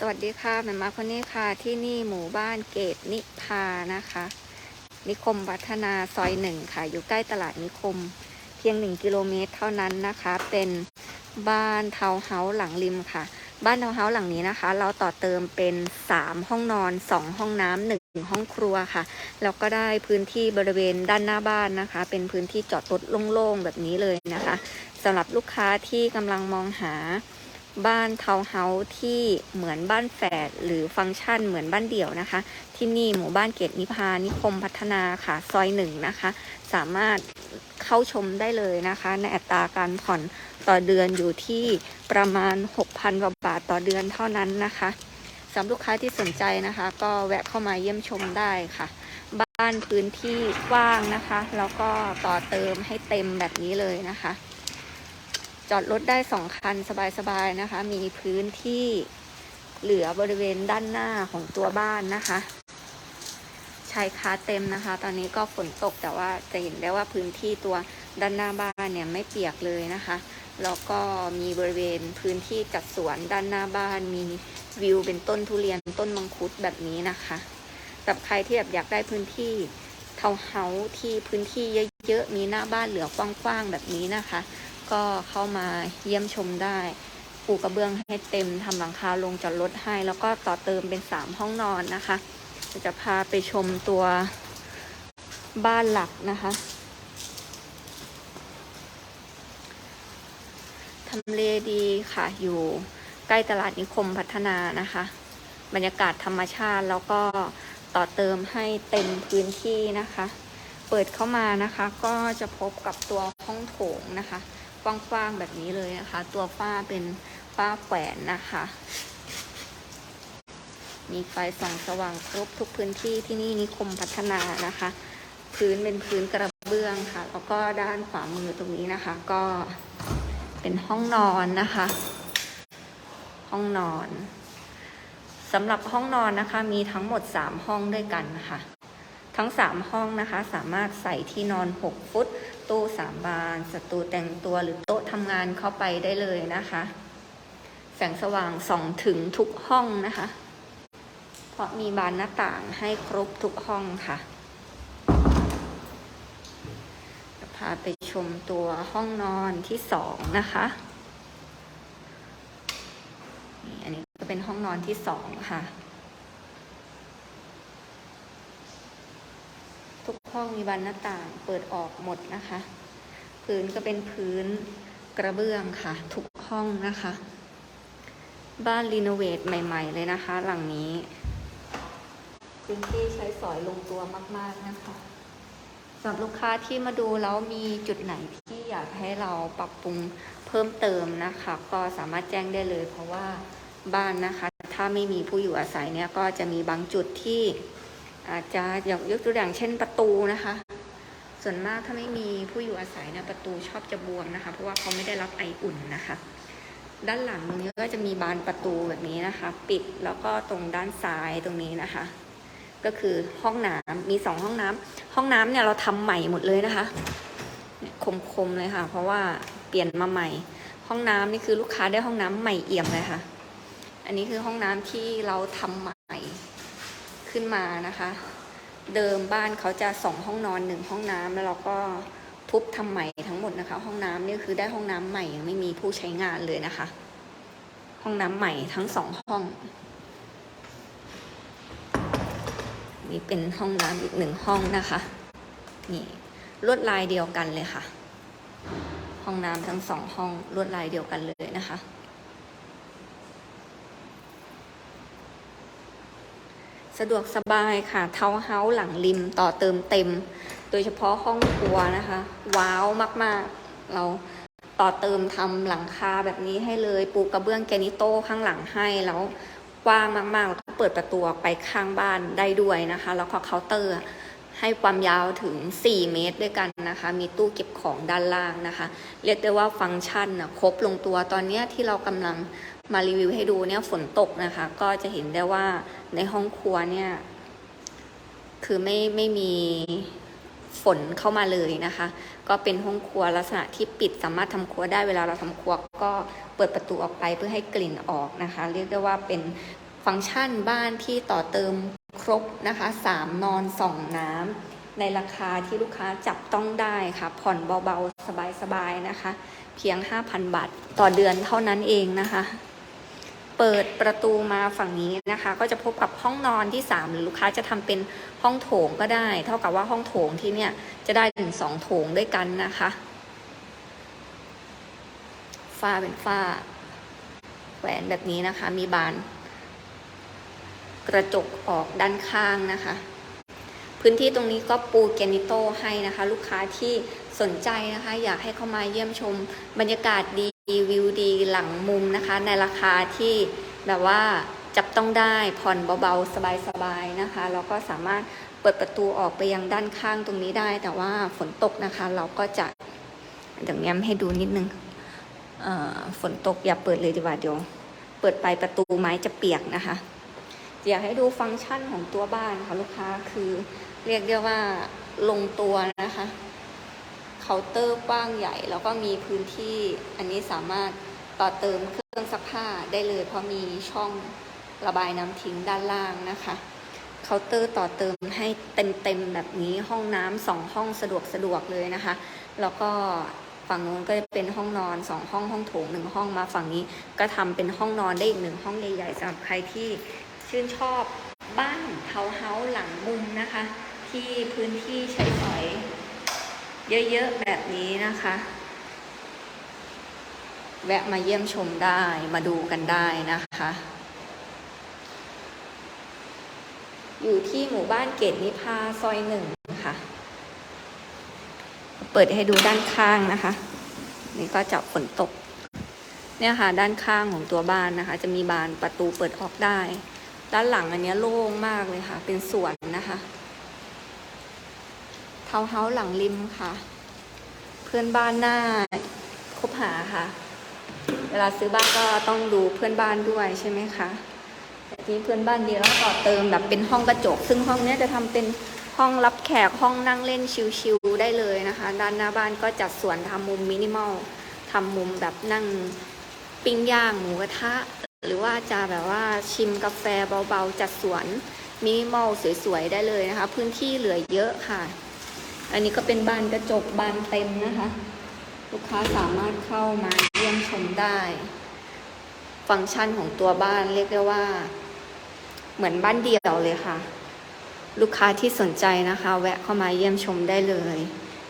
สวัสดีค่ะแม่มาคนนี้ค่ะที่นี่หมู่บ้านเกตนิพานะคะ นิคมวัฒนาซอยหนึ่งค่ะ อยู่ใกล้ตลาดนิคม เพียงหนึ่งกิโลเมตรเท่านั้นนะคะ เป็นบ้านทาวน์เฮาส์หลังริมค่ะ บ้านทาวน์เฮาส์หลังนี้นะคะ เราต่อเติมเป็น3ห้องนอน2ห้องน้ำหนึ่งห้องครัวค่ะแล้วก็ได้พื้นที่บริเวณด้านหน้าบ้านนะคะ เป็นพื้นที่จอดรถโล่งๆแบบนี้เลยนะคะสำหรับลูกค้าที่กำลังมองหา บ้านทาวน์เฮาส์ที่เหมือนบ้านแฝดหรือฟังก์ชันเหมือนบ้านเดี่ยวนะคะ ที่นี่หมู่บ้านเกตนิพานิคมพัฒนาค่ะ ซอยหนึ่งนะคะ สามารถเข้าชมได้เลยนะคะ ในอัตราการผ่อนต่อเดือนอยู่ที่ประมาณ 6,000กว่าบาทต่อเดือนเท่านั้นนะคะสำหรับลูกค้าที่สนใจนะคะ ก็แวะเข้ามาเยี่ยมชมได้ค่ะ บ้านพื้นที่กว้างนะคะ แล้วก็ต่อเติมให้เต็มแบบนี้เลยนะคะ จอดรถได้สองคันสบายๆนะคะ มีพื้นที่เหลือบริเวณด้านหน้าของตัวบ้านนะคะชายคาเต็มนะคะ ตอนนี้ก็ฝนตกแต่ว่าจะเห็นได้ว่าพื้นที่ตัวด้านหน้าบ้านเนี่ยไม่เปียกเลยนะคะแล้วก็มีบริเวณพื้นที่จัดสวนด้านหน้าบ้าน มีวิวเป็นต้นทุเรียนต้นมังคุดแบบนี้นะคะสำหรับใครที่แบบอยากได้พื้นที่เทาวเฮาที่พื้นที่เยอะๆมีหน้าบ้านเหลือกว้างๆแบบนี้นะคะ ก็เข้ามาเยี่ยมชมได้ปูกระเบื้องให้เต็มทำหลังคาลงจอดรถให้ แล้วก็ต่อเติมเป็นสามห้องนอนนะคะจะพาไปชมตัวบ้านหลักนะคะทำเลดีค่ะ อยู่ใกล้ตลาดนิคมพัฒนานะคะ บรรยากาศธรรมชาติแล้วก็ต่อเติมให้เต็มพื้นที่นะคะ เปิดเข้ามานะคะ ก็จะพบกับตัวห้องโถงนะคะ ว้างๆแบบนี้เลยนะคะ ตัวฝ้าเป็นฝ้าแขวนนะคะ มีไฟส่องสว่างครบทุกพื้นที่ที่นี่นิคมพัฒนานะคะ พื้นเป็นพื้นกระเบื้องค่ะ แล้วก็ด้านขวามือตรงนี้นะคะ ก็เป็นห้องนอนนะคะ ห้องนอนสำหรับห้องนอนนะคะ มีทั้งหมด 3 ห้องด้วยกันค่ะ ทั้ง 3 ห้องนะคะ สามารถใส่ที่นอน 6 ฟุต ตู้สามบานสตูแต่งตัวหรือโต๊ะทำงานเข้าไปได้เลยนะคะ แสงสว่างส่องถึงทุกห้องนะคะ เพราะมีบานหน้าต่างให้ครบทุกห้องค่ะจะพาไปชมตัวห้องนอนที่สองนะคะนี่อันนี้ก็เป็นห้องนอนที่สองค่ะ ทุกห้องมีบานหน้าต่างเปิดออกหมดนะคะ พื้นก็เป็นพื้นกระเบื้องค่ะ ทุกห้องนะคะ บ้านรีโนเวทใหม่ ๆ เลยนะคะ หลังนี้พื้นที่ใช้สอยลงตัวมาก ๆนะคะสำหรับลูกค้าที่มาดูแล้วมีจุดไหนที่อยากให้เราปรับปรุงเพิ่มเติมนะคะ ก็สามารถแจ้งได้เลย เพราะว่าบ้านนะคะ ถ้าไม่มีผู้อยู่อาศัยเนี่ยก็จะมีบางจุดที่ อาจจะยกตัวอย่างเช่นประตูนะคะ ส่วนมากถ้าไม่มีผู้อยู่อาศัยเนี่ยประตูชอบจะบวมนะคะ เพราะว่าเขาไม่ได้รับไออุ่นนะคะ ด้านหลังตรงนี้ก็จะมีบานประตูแบบนี้นะคะ ปิดแล้วก็ตรงด้านซ้ายตรงนี้นะคะ ก็คือห้องน้ำมีสองห้องน้ำห้องน้ำเนี่ยเราทำใหม่หมดเลยนะคะคมๆเลยค่ะ เพราะว่าเปลี่ยนมาใหม่ ห้องน้ำนี่คือลูกค้าได้ห้องน้ำใหม่เอี่ยมเลยค่ะ อันนี้คือห้องน้ำที่เราทำใหม่ ขึ้นมานะคะ เดิมบ้านเขาจะสองห้องนอนหนึ่งห้องน้ำแล้วเราก็ทุบทำใหม่ทั้งหมดนะคะ ห้องน้ำนี่คือได้ห้องน้ำใหม่ยังไม่มีผู้ใช้งานเลยนะคะ ห้องน้ำใหม่ทั้งสองห้อง นี่เป็นห้องน้ำอีกหนึ่งห้องนะคะ นี่ลวดลายเดียวกันเลยค่ะ ห้องน้ำทั้งสองห้องลวดลายเดียวกันเลยนะคะ สะดวกสบายค่ะเทาเฮาส์หลังริมต่อเติมเต็ม โดยเฉพาะห้องครัวนะคะ ว้าวมากๆ เราต่อเติมทำหลังคาแบบนี้ให้เลยปูกระเบื้องแกนิโต้ข้างหลังให้แล้วกว้างมากๆแล้วก็เปิดประตูออกไปข้างบ้านได้ด้วยนะคะ แล้วก็เคาน์เตอร์ให้ความยาวถึง 4 เมตรด้วยกันนะคะ มีตู้เก็บของด้านล่างนะคะ เรียกได้ว่าฟังก์ชันนะครบลงตัวตอนเนี้ยที่เรากำลัง มารีวิวให้ดูเนี่ยฝนตกนะคะ ก็จะเห็นได้ว่าในห้องครัวเนี่ย คือไม่ไม่มีฝนเข้ามาเลยนะคะ ก็เป็นห้องครัวลักษณะที่ปิดสามารถทำครัวได้เวลาเราทำครัว ก็เปิดประตูออกไปเพื่อให้กลิ่นออกนะคะ เรียกได้ว่าเป็นฟังก์ชันบ้านที่ต่อเติมครบนะคะสามนอนสองน้ำในราคาที่ลูกค้าจับต้องได้ค่ะ ผ่อนเบาๆ สบายๆ นะคะ เพียง 5,000 บาท ต่อเดือนเท่านั้นเองนะคะ เปิดประตูมาฝั่งนี้นะคะ ก็จะพบกับห้องนอนที่ 3 หรือลูกค้าจะทำเป็นห้องโถงก็ได้ เท่ากับว่าห้องโถงที่เนี่ยจะได้ถึงสองโถงด้วยกันนะคะฝ้าเป็นฝ้าแหวนแบบนี้นะคะ มีบาน กระจกออกด้านข้างนะคะ พื้นที่ตรงนี้ก็ปูแกนิโตให้นะคะ ลูกค้าที่สนใจนะคะ อยากให้เข้ามาเยี่ยมชมบรรยากาศดี วิวดีหลังมุมนะคะ ในราคาที่แบบว่าจับต้องได้ผ่อนเบาๆ สบายๆนะคะแล้วก็สามารถเปิดประตูออกไปยังด้านข้างตรงนี้ได้ แต่ว่าฝนตกนะคะ เราก็จะเดี๋ยวแง้มให้ดูนิดนึงเอ่อฝนตกอย่าเปิดเลยดีกว่าเดี๋ยว เปิดไปประตูไม้จะเปียกนะคะอยากให้ดูฟังก์ชันของตัวบ้านค่ะลูกค้าคือเรียกได้ว่าลงตัวนะคะ เคาน์เตอร์กว้างใหญ่ แล้วก็มีพื้นที่อันนี้สามารถต่อเติมเครื่องซักผ้าได้เลย เพราะมีช่องระบายน้ำทิ้งด้านล่างนะคะเคาน์เตอร์ต่อเติมให้เต็มๆแบบนี้ห้องน้ำสองห้องสะดวกสะดวกเลยนะคะ แล้วก็ฝั่งนู้นก็จะเป็นห้องนอนสองห้องห้องโถงหนึ่งห้องมาฝั่งนี้ก็ทำเป็นห้องนอนได้อีกหนึ่งห้องใหญ่ๆสำหรับใครที่ชื่นชอบบ้านเทาเฮาส์หลังมุมนะคะ ที่พื้นที่ใช้สอย เยอะๆแบบนี้นะคะ แวะมาเยี่ยมชมได้มาดูกันได้นะคะ อยู่ที่หมู่บ้านเกตนิพาซอยหนึ่งค่ะ เปิดให้ดูด้านข้างนะคะ นี่ก็จะฝนตก เนี่ยค่ะด้านข้างของตัวบ้านนะคะ จะมีบานประตูเปิดออกได้ ด้านหลังอันนี้โล่งมากเลยค่ะ เป็นสวนนะคะาวน์เฮาส์หลังริมค่ะ เพื่อนบ้านหน้าคบหาค่ะ เวลาซื้อบ้านก็ต้องดูเพื่อนบ้านด้วยใช่ไหมคะแต่ทีนี้เพื่อนบ้านดีแล้วต่อเติมแบบเป็นห้องกระจก ซึ่งห้องนี้จะทำเป็นห้องรับแขกห้องนั่งเล่นชิลๆได้เลยนะคะ ด้านหน้าบ้านก็จัดสวนทำมุมมินิมอลทำมุมแบบนั่งปิ้งย่างหมูกระทะ หรือว่าจะแบบว่าชิมกาแฟเบาๆ จัดสวนมินิมอลสวยๆ ได้เลยนะคะ พื้นที่เหลือเยอะค่ะ อันนี้ก็เป็นบานกระจกบานเต็มนะคะ ลูกค้าสามารถเข้ามาเยี่ยมชมได้ ฟังก์ชันของตัวบ้านเรียกได้ว่า เหมือนบ้านเดี่ยวเลยค่ะ ลูกค้าที่สนใจนะคะ แวะเข้ามาเยี่ยมชมได้เลย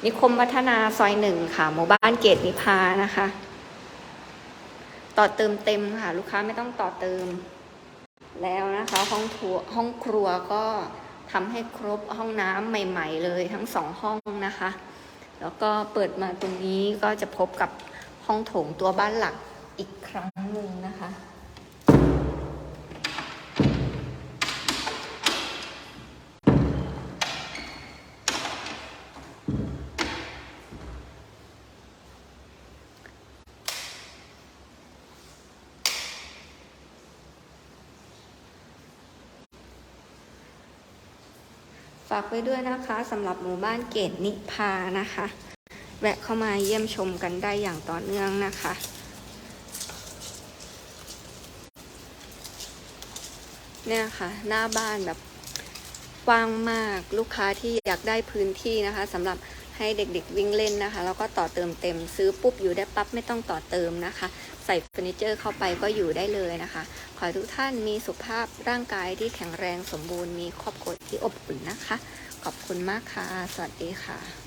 นิคมวัฒนาซอยหนึ่งค่ะหมู่บ้านเกตนิพานะคะ ต่อเติมเต็มค่ะ ลูกค้าไม่ต้องต่อเติมแล้วนะคะห้องทัวห้องครัวก็ ทำให้ครบห้องน้ำใหม่ ๆ เลยทั้งสองห้องนะคะ แล้วก็เปิดมาตรงนี้ก็จะพบกับห้องโถงตัวบ้านหลักอีกครั้งหนึ่งนะคะากไว้ด้วยนะคะสำหรับหมู่บ้านเกตนิพานะคะ แวะเข้ามาเยี่ยมชมกันได้อย่างต่อเนื่องนะคะเนี่ยค่ะ หน้าบ้านแบบกว้างมากลูกค้าที่อยากได้พื้นที่นะคะสำหรับ ให้เด็กๆวิ่งเล่นนะคะแล้วก็ต่อเติมเต็ม ซื้อปุ๊บอยู่ได้ปั๊บไม่ต้องต่อเติมนะคะ ใส่เฟอร์นิเจอร์เข้าไปก็อยู่ได้เลยนะคะ ขอให้ทุกท่านมีสุขภาพร่างกายที่แข็งแรงสมบูรณ์มีครอบครัวที่อบอุ่นนะคะ ขอบคุณมากค่ะ สวัสดีค่ะ